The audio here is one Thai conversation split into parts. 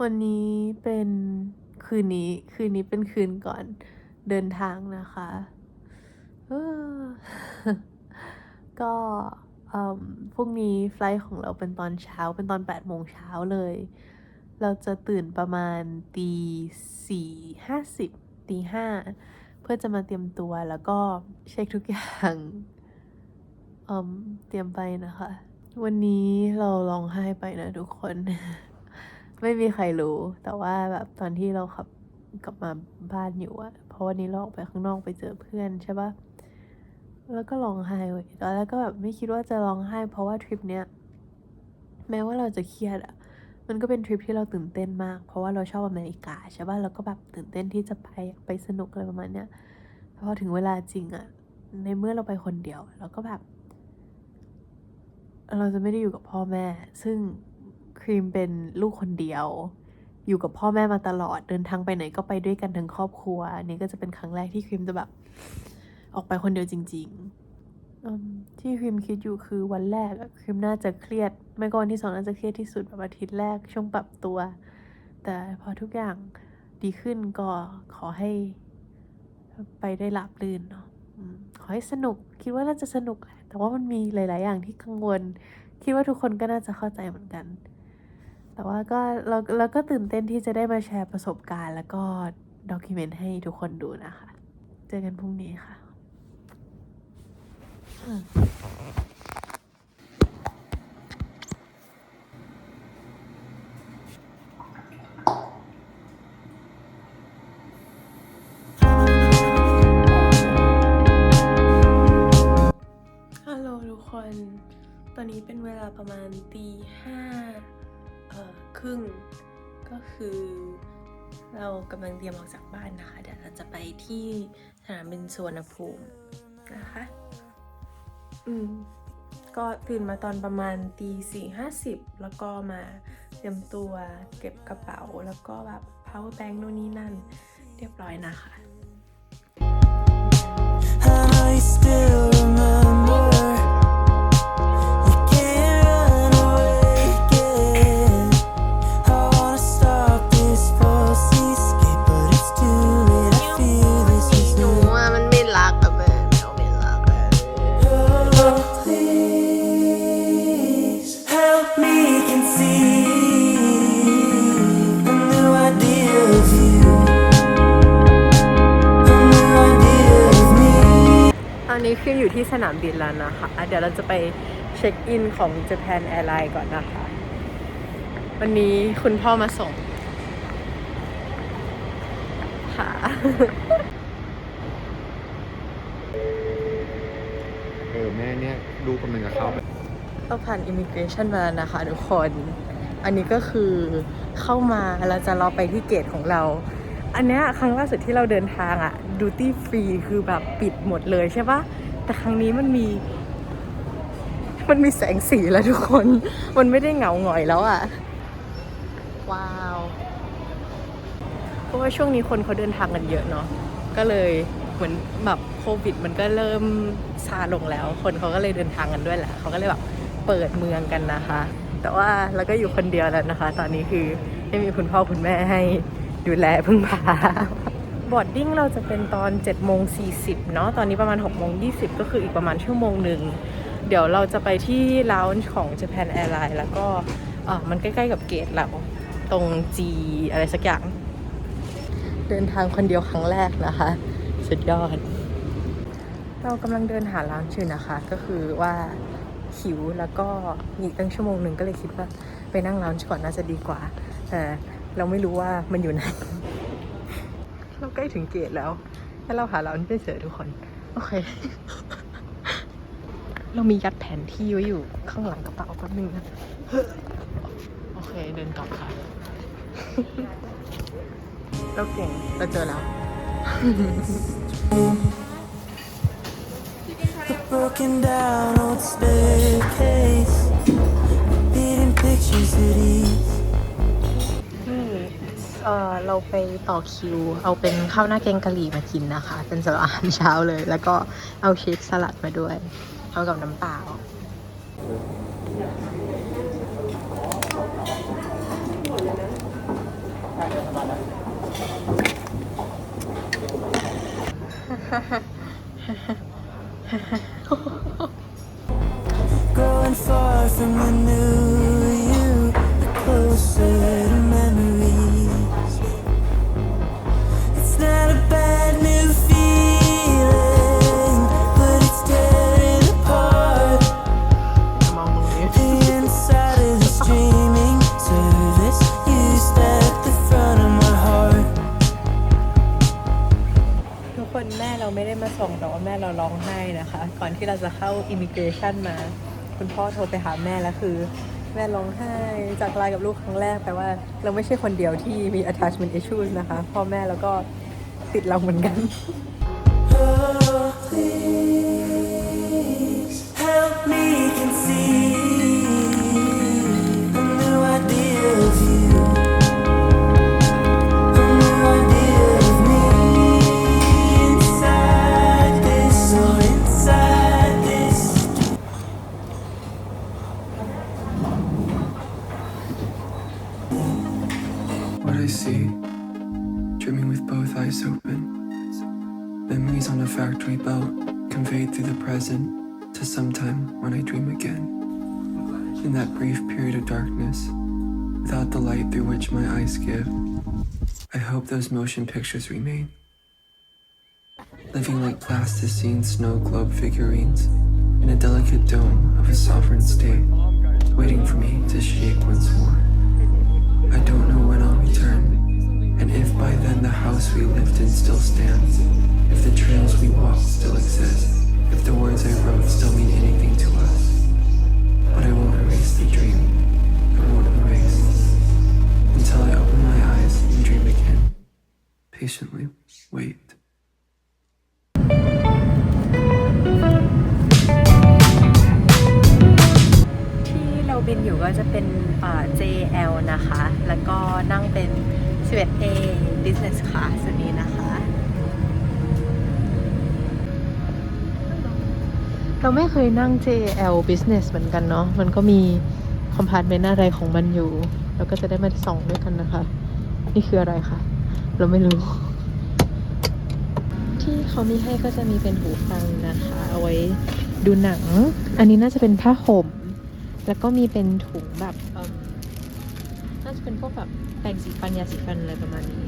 วันนี้เป็นคืนนี้ คืนนี้เป็นคืนก่อนเดินทางนะคะก็อืมพรุ่งนี้ไฟล์ของเราเป็นตอนเช้าเป็นตอน8โมงเช้าเลย เราจะตื่นประมาณตีสี่ห้าสิบตีห้าเพื่อจะมาเตรียมตัวแล้วก็เช็คทุกอย่างอืมเตรียมไปนะคะ วันนี้เราร้องไห้ไปนะทุกคน ไม่มีใครรู้ แต่ว่าแบบตอนที่เราขับกลับมาบ้านอยู่อะเพราะวันนี้เราออกไปข้างนอกไปเจอเพื่อนใช่ปะแล้วก็ร้องไห้เว้ยตอนแรกก็แบบไม่คิดว่าจะร้องไห้ เพราะว่าทริปเนี้ยแม้ว่าเราจะเครียดอะมันก็เป็นทริปที่เราตื่นเต้นมาก เพราะว่าเราชอบอเมริกาใช่ปะเราก็แบบตื่นเต้นที่จะไปไปสนุกอะไรประมาณเนี้ยพอถึงเวลาจริงอะในเมื่อเราไปคนเดียวเราก็แบบ เราจะไม่ได้อยู่กับพ่อแม่ ซึ่งครีมเป็นลูกคนเดียว อยู่กับพ่อแม่มาตลอดเดินทางไปไหนก็ไปด้วยกันทั้งครอบครัวนนี้ก็จะเป็นครั้งแรกที่ครีมจะแบบ ออกไปคนเดียวจริง ๆ ที่ครีมคิดอยู่คือวันแรกครีมน่าจะเครียด ไม่ก็วันที่สองน่าจะเครียดที่สุดแบบอาทิตย์แรกช่วงปรับตัว แต่พอทุกอย่างดีขึ้นก็ขอให้ไปได้ราบรื่นเนาะ ขอให้สนุก คิดว่าน่าจะสนุก แต่ว่ามันมีหลาย ๆ อย่างที่กังวล คิดว่าทุกคนก็น่าจะเข้าใจเหมือนกัน แต่ว่าก็เราเราก็ตื่นเต้นที่จะได้มาแชร์ประสบการณ์แล้วก็ด็อกิเมนต์ให้ทุกคนดูนะคะ เจอกันพรุ่งนี้ค่ะ ประมาณตีห้าครึ่ง ก็คือเรากำลังเตรียมออกจากบ้านนะคะ เดี๋ยวเราจะไปที่สนามบินสุวรรณภูมินะคะ อืม ก็ตื่นมาตอนประมาณตีสี่ห้าสิบแล้วก็มาเตรียมตัวเก็บกระเป๋าแล้วก็แบบ power bank นู่นนี่นั่น เรียบร้อยนะคะ I still ตอนนี้คืออยู่ที่สนามบินแล้วนะคะ เดี๋ยวเราจะไปเช็คอินของ Japan Airlines ก่อนนะคะ วันนี้คุณพ่อมาส่ง ค่ะ เออแม่เนี่ยลูกกำลังจะเข้าไปเราผ่านอิมิเกรชันมาแล้วนะคะทุกคน อันนี้ก็คือเข้ามาเราจะรอไปที่เกตของเราอันเนี้ยครั้งล่าสุดที่เราเดินทางอะดูตี้ฟรีคือแบบปิดหมดเลยใช่ปะ แต่ครั้งนี้มันมี มันมีแสงสีแล้วทุกคน มันไม่ได้เหงาหงอยแล้วอะว้าว เพราะว่าช่วงนี้คนเขาเดินทางกันเยอะเนาะ ก็เลยเหมือนแบบโควิด มันก็เริ่มซาลงแล้ว คนเขาก็เลยเดินทางกันด้วยแหละ เขาก็เลยแบบเปิดเมืองกันนะคะ แต่ว่าเราก็อยู่คนเดียวแล้วนะคะ ตอนนี้คือไม่มีคุณพ่อคุณแม่ให้ดูแลพึ่งพา บอร์ดดิ้งเราจะเป็นตอน7โมง40เนาะตอนนี้ประมาณ6โมง20ก็คืออีกประมาณชั่วโมงหนึ่ง เดี๋ยวเราจะไปที่ลาวน์ของ Japan Airlines แล้วก็อ่อมันใกล้ๆกับเกตเราตรง G อะไรสักอย่าง เดินทางคนเดียวครั้งแรกนะคะ สุดยอด เรากำลังเดินหาร้านชื่อนะคะ ก็คือว่าหิวแล้วก็มีอีกตั้งชั่วโมงหนึ่งก็เลยคิดว่าไปนั่งร้านก่อนน่าจะดีกว่า แต่เราไม่รู้ว่ามันอยู่ไหน เราใกล้ถึงเกตแล้วให้เราหาเรานไม่เจอทุกคน โอเค เรามียัดแผนที่ไว้อยู่ ข้างหลังกระเป๋าแป๊บนึงนะโอเคเดินกลับค่ะ เราเก่งเราเจอแล้ว The broken down old staircase, beating pictures at ease. เออเราไปต่อคิว เอาเป็นข้าวหน้าแกงกะหรี่มากินนะคะ เป็นสำหรับอาหารเช้าเลย แล้วก็เอาเชคสลัดมาด้วย เอากับน้ำเปล่า Growing far from the new อิมิเกรชันมา คุณพ่อโทรไปหาแม่แล้วคือ แม่ร้องไห้จากไลน์กับลูกครั้งแรกแปลว่า เราไม่ใช่คนเดียวที่มี attachment issues นะคะ พ่อแม่แล้วก็ติดเราเหมือนกัน Oh, See, dreaming with both eyes open. Memories on a factory belt, conveyed through the present to sometime when I dream again. In that brief period of darkness, without the light through which my eyes give, I hope those motion pictures remain. Living like plasticine snow globe figurines in a delicate dome of a sovereign state, waiting for me to shake once more. Lives we lived in still stands, if the trails we walked still exist, if the words I wrote still mean anything to us. But I won't erase the dream. I won't erase until I open my eyes and dream again. Patiently wait. ที่เราบินอยู่ก็จะเป็น JL นะคะ แล้วก็นั่งเป็น 11A Business Class อันนี้นะคะ เราไม่เคยนั่ง JL Business เหมือนกันเนาะ มันก็มีคอมพาร์ตเมนต์อะไรของมันอยู่ เราก็จะได้มาส่องด้วยกันนะคะ นี่คืออะไรคะ เราไม่รู้ ที่เขามีให้ก็จะมีเป็นหูฟังนะคะ เอาไว้ดูหนัง อันนี้น่าจะเป็นผ้าห่ม แล้วก็มีเป็นถุงแบบ น่าจะเป็นพวกแบบแปรงสีฟันยาสีฟันอะไรประมาณนี้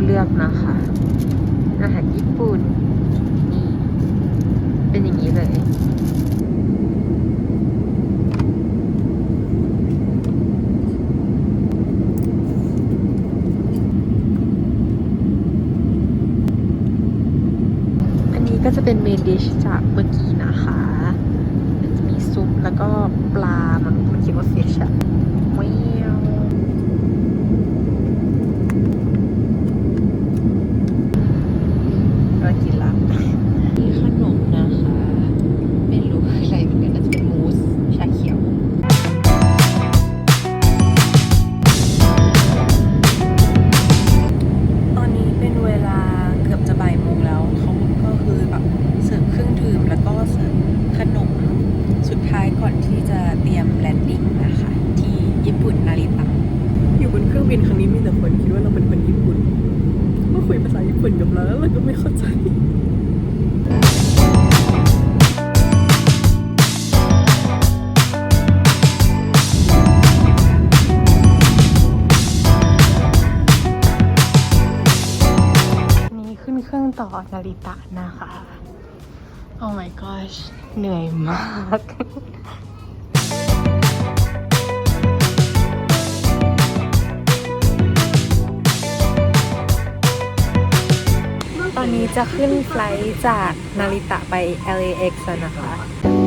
เราเลือกนะคะ อาหารญี่ปุ่น นี่ เป็นอย่างนี้เลย อันนี้ก็จะเป็นเมนดิชจากเมื่อกี้นะคะ จะมีซุปแล้วก็ปลามันมันเขียนว่าฟิชอะ ก็ไม่เข้าใจนี้ขึ้นเครื่องต่อนาริตะนะคะ Oh my gosh เหนื่อยมาก อนนี้จะขึ้นไฟล์จากนาริตะไป LAX นะคะ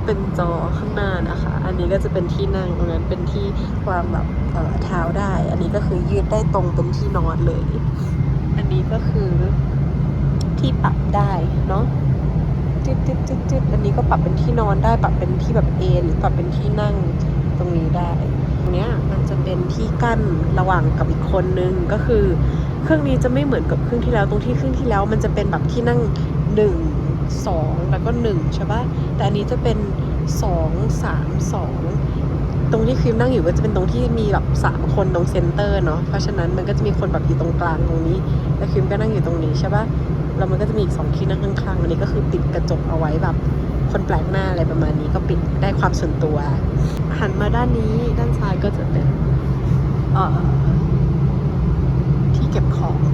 ก็เป็นจอข้างหน้านะคะ อันนี้ก็จะเป็นที่นั่งตรงนั้นเป็นที่วางแบบเอ่อเท้าได้ อันนี้ก็คือยืดได้ตรงเป็นที่นอนเลย อันนี้ก็คือที่ปรับได้เนาะจึ๊ดจึ๊ดจึ๊ดจึ๊ดอันนี้ก็ปรับเป็นที่นอนได้ปรับเป็นที่แบบเอนหรือปรับเป็นที่นั่งตรงนี้ได้ตรงเนี้ยมันจะเป็นที่กั้นระหว่างกับอีกคนนึงก็คือ เครื่องนี้จะไม่เหมือนกับเครื่องที่แล้ว ตรงที่เครื่องที่แล้ว มันจะเป็นแบบที่นั่งหนึ่งสองแล้วก็หนึ่งใช่ปะแต่อันนี้จะเป็นสองสามสองตรงที่ครีมนั่งอยู่ก็จะเป็นตรงที่มีแบบสามคนตรงเซนเตอร์เนาะเพราะฉะนั้นมันก็จะมีคนแบบอยู่ตรงกลางตรงนี้ แล้วครีมก็นั่งอยู่ตรงนี้ใช่ปะแล้วมันก็จะมีอีกสองที่นั่งข้างๆอันนี้ก็คือปิดกระจกเอาไว้แบบคนแปลกหน้าอะไรประมาณนี้ก็ปิดได้ความส่วนตัว หันมาด้านนี้ด้านซ้ายก็จะเป็นเอ่อ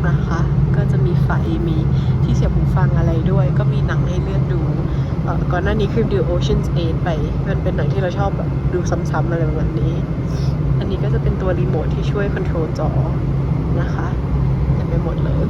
นะคะ ก็จะมีไฟมีที่เสียบหูฟังอะไรด้วย ก็มีหนังให้เลือกดูก่อนหน้านี้คือดู Ocean's 8 ไป มันเป็นหนังที่เราชอบแบบดูซ้ำๆอะไรแบบนี้ อันนี้ก็จะเป็นตัวรีโมทที่ช่วยคอนโทรลจอนะคะเต็มไปหมดเลย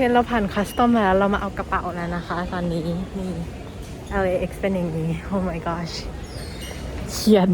เคเราผ่านคัสตอมมาแล้วเรามาเอากระเป๋าแล้วนะคะ ตอนนี้นี่ LAX เป็นอย่างนี้ oh my gosh เขียน